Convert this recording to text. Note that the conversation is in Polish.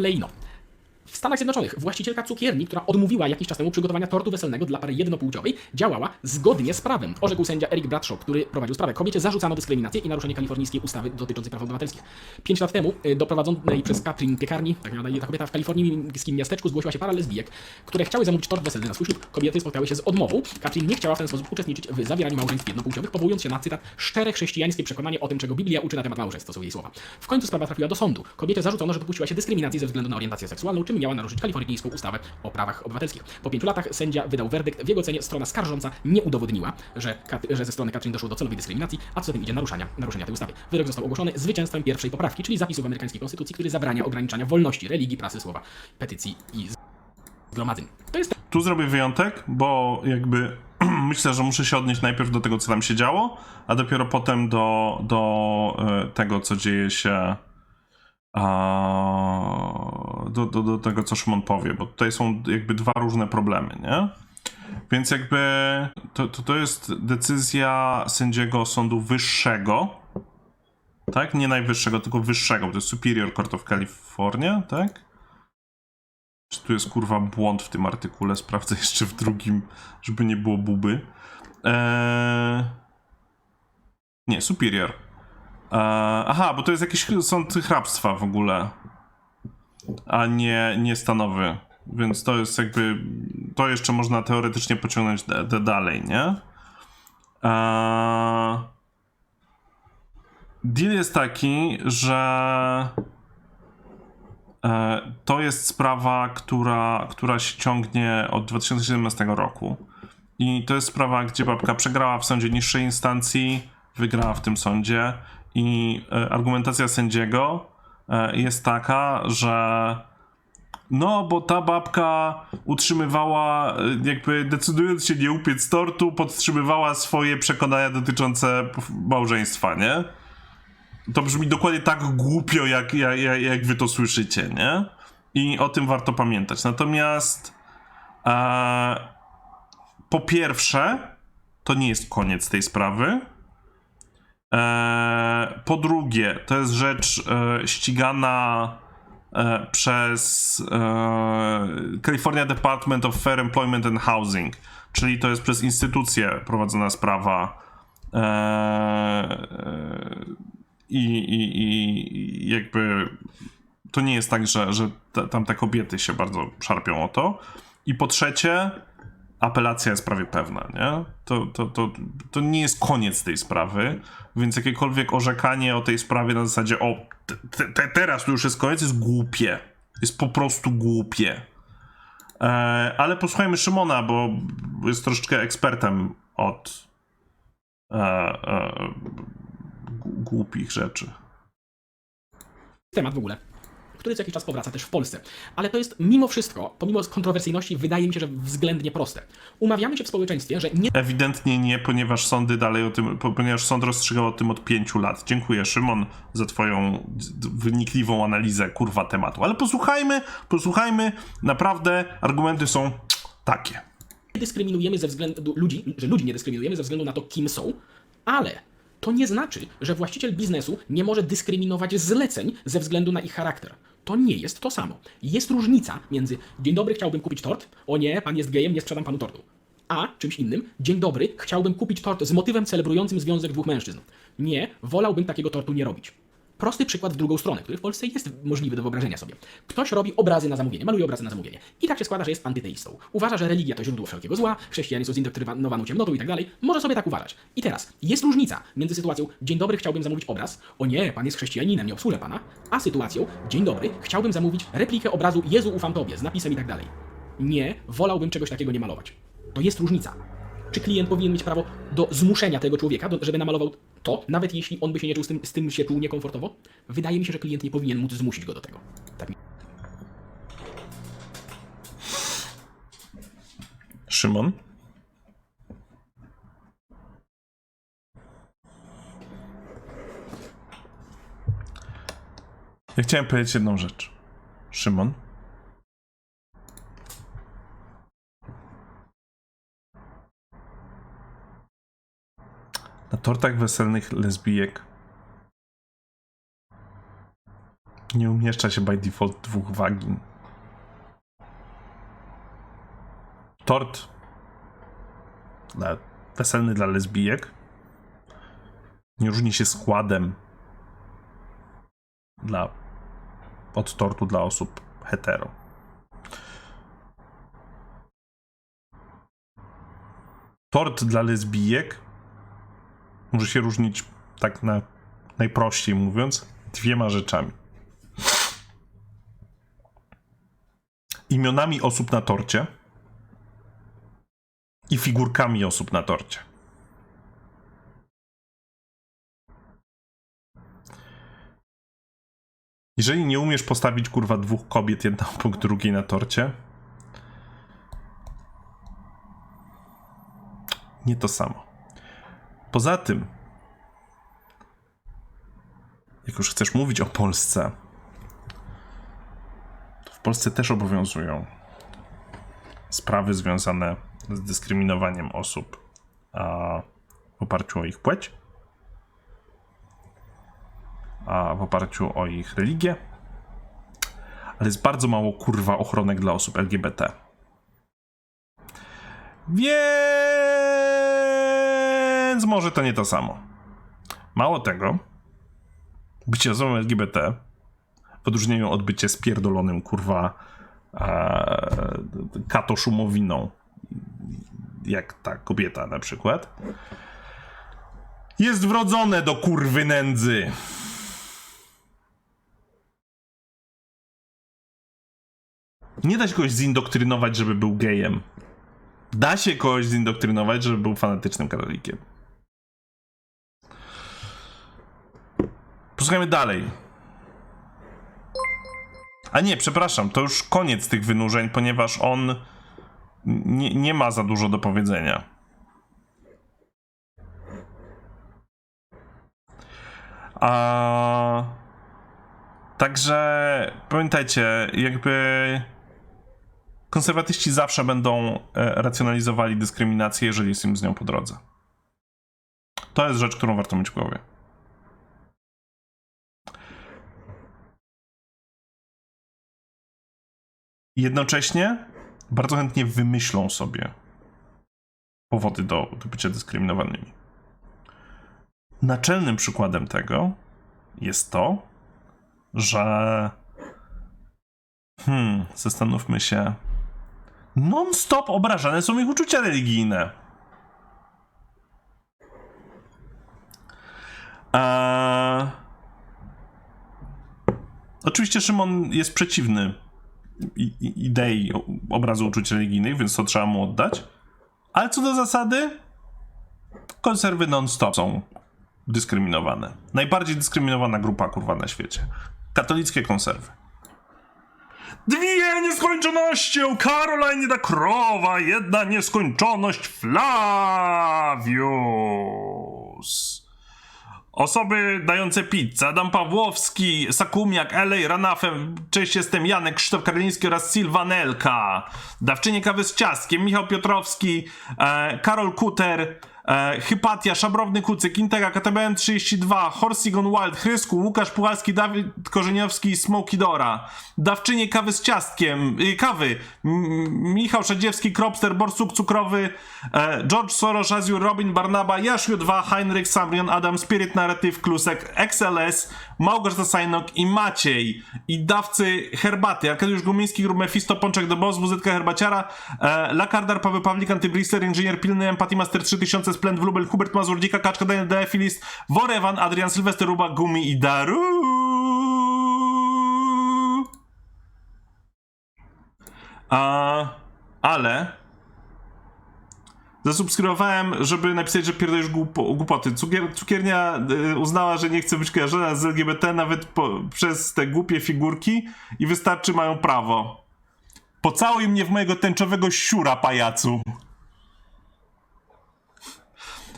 レイノ。W Stanach Zjednoczonych właścicielka cukierni, która odmówiła jakiś czas temu przygotowania tortu weselnego dla pary jednopłciowej, działała zgodnie z prawem, orzekł sędzia Eric Bradshaw, który prowadził sprawę. Kobiecie zarzucano dyskryminację i naruszenie kalifornijskiej ustawy dotyczącej praw obywatelskich. Pięć lat temu y, do prowadzonej przez Katrin piekarni, tak miała ta kobieta w kalifornijskim miasteczku, zgłosiła się para lesbijek, które chciały zamówić tort weselny na swój ślub. Kobiety spotkały się z odmową. Katrin nie chciała w ten sposób uczestniczyć w zawieraniu małżeństw jednopłciowych, powołując się na cytat szczere chrześcijańskie przekonanie o tym, czego Biblia uczy na temat małżeństw, to są jej słowa. W końcu sprawa trafiła do sądu. Kobiecie zarzucono, że dopuściła się dyskryminacji ze względu na orientację seksualną, czym miała naruszyć kalifornijską ustawę o prawach obywatelskich. Po pięciu latach sędzia wydał werdykt. W jego ocenie strona skarżąca nie udowodniła, że, że ze strony Katrin doszło do celowej dyskryminacji, a co za tym idzie naruszania, naruszenia tej ustawy. Wyrok został ogłoszony zwycięstwem pierwszej poprawki, czyli zapisu w amerykańskiej konstytucji, który zabrania ograniczania wolności religii, prasy, słowa, petycji i zgromadzeń. To jest Tu zrobię wyjątek, bo jakby myślę, że muszę się odnieść najpierw do tego, co tam się działo, a dopiero potem do, do e, tego, co dzieje się. a, Do, do, do tego, co Szymon powie, bo tutaj są jakby dwa różne problemy, nie? Więc jakby to, to, to jest decyzja sędziego sądu wyższego, tak? Nie najwyższego, tylko wyższego, bo to jest Superior Court of California, tak? Czy tu jest kurwa błąd w tym artykule? Sprawdzę jeszcze w drugim, żeby nie było buby. Eee... Nie, Superior. Eee... Aha, bo to jest jakiś sąd hrabstwa w ogóle. A nie, nie stanowy. Więc to jest jakby. To jeszcze można teoretycznie pociągnąć d- d- dalej, nie? Eee... Deal jest taki, że. E, To jest sprawa, która, która się ciągnie od 2017 roku. I to jest sprawa, gdzie babka przegrała w sądzie niższej instancji, wygrała w tym sądzie. I e, argumentacja sędziego jest taka, że no, bo ta babka utrzymywała, e, jakby decydując się nie upiec tortu, podtrzymywała swoje przekonania dotyczące małżeństwa, nie? To brzmi dokładnie tak głupio, jak, jak, jak, jak wy to słyszycie, nie? I o tym warto pamiętać. Natomiast e, po pierwsze, to nie jest koniec tej sprawy. E, po drugie, to jest rzecz e, ścigana e, przez California Department of Fair Employment and Housing, czyli to jest przez instytucję prowadzona sprawa. I, i, i jakby to nie jest tak, że, że tam te kobiety się bardzo szarpią o to. I po trzecie, apelacja jest prawie pewna, nie? To, to, to, to nie jest koniec tej sprawy, więc jakiekolwiek orzekanie o tej sprawie na zasadzie o, te, te, teraz to już jest koniec, jest głupie. Jest po prostu głupie. E, ale posłuchajmy Szymona, bo jest troszeczkę ekspertem od e, e, głupich rzeczy. temat w ogóle, który co jakiś czas powraca też w Polsce. Ale to jest mimo wszystko, pomimo kontrowersyjności, wydaje mi się, że względnie proste. Umawiamy się w społeczeństwie, że nie Ewidentnie nie, ponieważ sądy dalej o tym, po- ponieważ sąd rozstrzygał o tym od pięciu lat. Dziękuję, Szymon, za twoją wynikliwą analizę kurwa tematu. Ale posłuchajmy, posłuchajmy, naprawdę argumenty są takie. dyskryminujemy ze względu ludzi, że ludzi nie dyskryminujemy ze względu na to, kim są, ale to nie znaczy, że właściciel biznesu nie może dyskryminować zleceń ze względu na ich charakter. To nie jest to samo. Jest różnica między dzień dobry, chciałbym kupić tort, o nie, pan jest gejem, nie sprzedam panu tortu. A czymś innym, dzień dobry, chciałbym kupić tort z motywem celebrującym związek dwóch mężczyzn. Nie, wolałbym takiego tortu nie robić. Prosty przykład w drugą stronę, który w Polsce jest możliwy do wyobrażenia sobie. Ktoś robi obrazy na zamówienie, maluje obrazy na zamówienie. I tak się składa, że jest antyteistą. Uważa, że religia to źródło wszelkiego zła, chrześcijanie są zindoktrynowaną ciemnotą i tak dalej. Może sobie tak uważać. I teraz, jest różnica między sytuacją dzień dobry, chciałbym zamówić obraz, o nie, pan jest chrześcijaninem, nie obsłużę pana, a sytuacją dzień dobry, chciałbym zamówić replikę obrazu Jezu ufam tobie z napisem i tak dalej. Nie, wolałbym czegoś takiego nie malować. To jest różnica. Czy klient powinien mieć prawo do zmuszenia tego człowieka, do, żeby namalował to, nawet jeśli on by się nie czuł z tym, z tym się czuł niekomfortowo? Wydaje mi się, że klient nie powinien móc zmusić go do tego. Tak mi Szymon? Ja chciałem powiedzieć jedną rzecz. Szymon? Na tortach weselnych lesbijek. Nie umieszcza się by default dwóch wagin. Tort. Dla, weselny dla lesbijek. Nie różni się składem. Dla, od tortu dla osób hetero. Tort dla lesbijek może się różnić tak na najprościej mówiąc dwiema rzeczami. Imionami osób na torcie i figurkami osób na torcie. Jeżeli nie umiesz postawić kurwa dwóch kobiet jedna obok drugiej na torcie, nie to samo. Poza tym, jak już chcesz mówić o Polsce, to w Polsce też obowiązują sprawy związane z dyskryminowaniem osób w oparciu o ich płeć, a w oparciu o ich religię, ale jest bardzo mało kurwa ochronek dla osób LGBT. Więc może to nie to samo. Mało tego, bycie osobą LGBT w odróżnieniu od bycia spierdolonym kurwa e, katoszumowiną, jak ta kobieta na przykład, jest wrodzone do kurwy nędzy. Nie da się kogoś zindoktrynować, żeby był gejem. Da się kogoś zindoktrynować, żeby był fanatycznym katolikiem. Posłuchajmy dalej. A nie, przepraszam, to już koniec tych wynurzeń, ponieważ on nie, nie ma za dużo do powiedzenia. A... Także pamiętajcie, jakby konserwatyści zawsze będą e, racjonalizowali dyskryminację, jeżeli jest im z nią po drodze. To jest rzecz, którą warto mieć w głowie. Jednocześnie bardzo chętnie wymyślą sobie powody do, do bycia dyskryminowanymi. Naczelnym przykładem tego jest to, że. Hmm, zastanówmy się. Non-stop obrażane są ich uczucia religijne. Eee... Oczywiście Szymon jest przeciwny idei obrazu uczuć religijnych, więc to trzeba mu oddać. Ale co do zasady, konserwy non-stop są dyskryminowane. Najbardziej dyskryminowana grupa kurwa na świecie. Katolickie konserwy. Dwie nieskończoności u Caroline da krowa, jedna nieskończość Flavius. Osoby dające pizzę. Adam Pawłowski, Sakumiak, Elej, Ranafem. Cześć, jestem Janek, Krzysztof Karliński oraz Sylwanelka. Dawczynie kawy z ciastkiem, Michał Piotrowski, e, Karol Kuter, e, Hypatia, Szabrowny Kucyk, Intega, KTBM 32, Horsigon Wild, Chrysku, Łukasz Puchalski, Dawid Korzeniowski, Smoky Dora. Dawczynie kawy z ciastkiem, y, kawy, M- Michał Szadziewski, Kropster, Borsuk Cukrowy, e, George Soros, Azure, Robin Barnaba, Jaszu 2, Heinrich Samrion, Adam, Spirit Narrative, Klusek, XLS, Małgorzata Sajnok i Maciej. I dawcy herbaty, Arkadiusz Gumiński, Grub Mephisto, Pączek do Boss, WZK Herbaciara, e, Lakardar, Paweł Pawlik, Antybrister, Inżynier Pilny, Empathy Master 3000, Splend, Wlubel, Hubert Mazur, Dzika, Kaczka, Daniel Deafilist, Worewan, Adrian, Sylwester, Ruba, Gumi i Daru. A, ale zasubskrybowałem, żeby napisać, że pierdolisz głupo, głupoty. Cukier, cukiernia y, uznała, że nie chce być kojarzona z LGBT nawet po, przez te głupie figurki i wystarczy mają prawo. Pocałuj mnie w mojego tęczowego siura, pajacu.